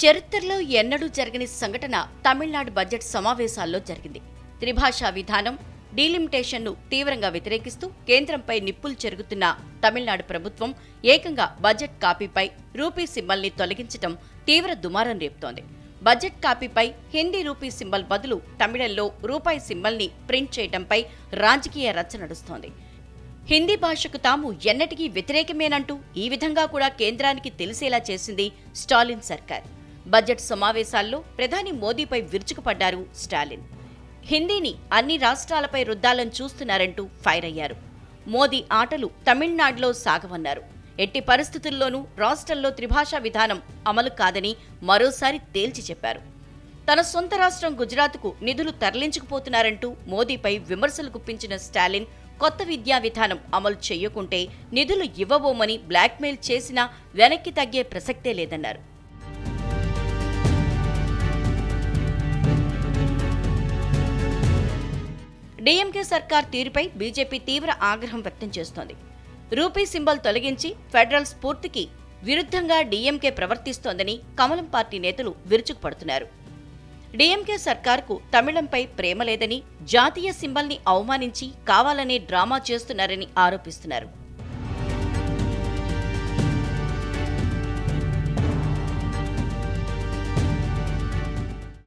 చరిత్రలో ఎన్నడూ జరగని సంఘటన తమిళనాడు బడ్జెట్ సమావేశాల్లో జరిగింది. త్రిభాషా విధానం డీలిమిటేషన్ను తీవ్రంగా వ్యతిరేకిస్తూ కేంద్రంపై నిప్పులు చెరుగుతున్న తమిళనాడు ప్రభుత్వం ఏకంగా బడ్జెట్ కాపీపై రూపీ సింబల్ని తొలగించడం తీవ్ర దుమారం రేపుతోంది. బడ్జెట్ కాపీపై హిందీ రూపీ సింబల్ బదులు తమిళంలో రూపాయి సింబల్ని ప్రింట్ చేయడంపై రాజకీయ రచ్చ నడుస్తోంది. హిందీ భాషకు తాము ఎన్నటికీ వ్యతిరేకమేనంటూ ఈ విధంగా కూడా కేంద్రానికి తెలిసేలా చేసింది స్టాలిన్ సర్కార్. బడ్జెట్ సమావేశాల్లో ప్రధాని మోదీపై విరుచుకుపడ్డారు స్టాలిన్. హిందీని అన్ని రాష్ట్రాలపై రుద్దాలని చూస్తున్నారంటూ ఫైర్ అయ్యారు. మోదీ ఆటలు తమిళనాడులో సాగవన్నారు. ఎట్టి పరిస్థితుల్లోనూ రాష్ట్రంలో త్రిభాషా విధానం అమలు కాదని మరోసారి తేల్చి చెప్పారు. తన సొంత రాష్ట్రం గుజరాత్కు నిధులు తరలించుకుపోతున్నారంటూ మోదీపై విమర్శలు గుప్పించిన స్టాలిన్ కొత్త విద్యా విధానం అమలు చేయకుంటే నిధులు ఇవ్వబోమని బ్లాక్మెయిల్ చేసినా వెనక్కి తగ్గే ప్రసక్తే లేదన్నారు. డీఎంకే సర్కార్ తీరుపై బీజేపీ తీవ్ర ఆగ్రహం వ్యక్తం చేస్తోంది. రూపీ సింబల్ తొలగించి ఫెడరల్ స్ఫూర్తికి విరుద్ధంగా డీఎంకే ప్రవర్తిస్తోందని కమలం పార్టీ నేతలు విరుచుకుపడుతున్నారు. డీఎంకే సర్కార్కు తమిళంపై ప్రేమ లేదని జాతీయ సింబల్ని అవమానించి కావాలనే డ్రామా చేస్తున్నారని ఆరోపిస్తున్నారు.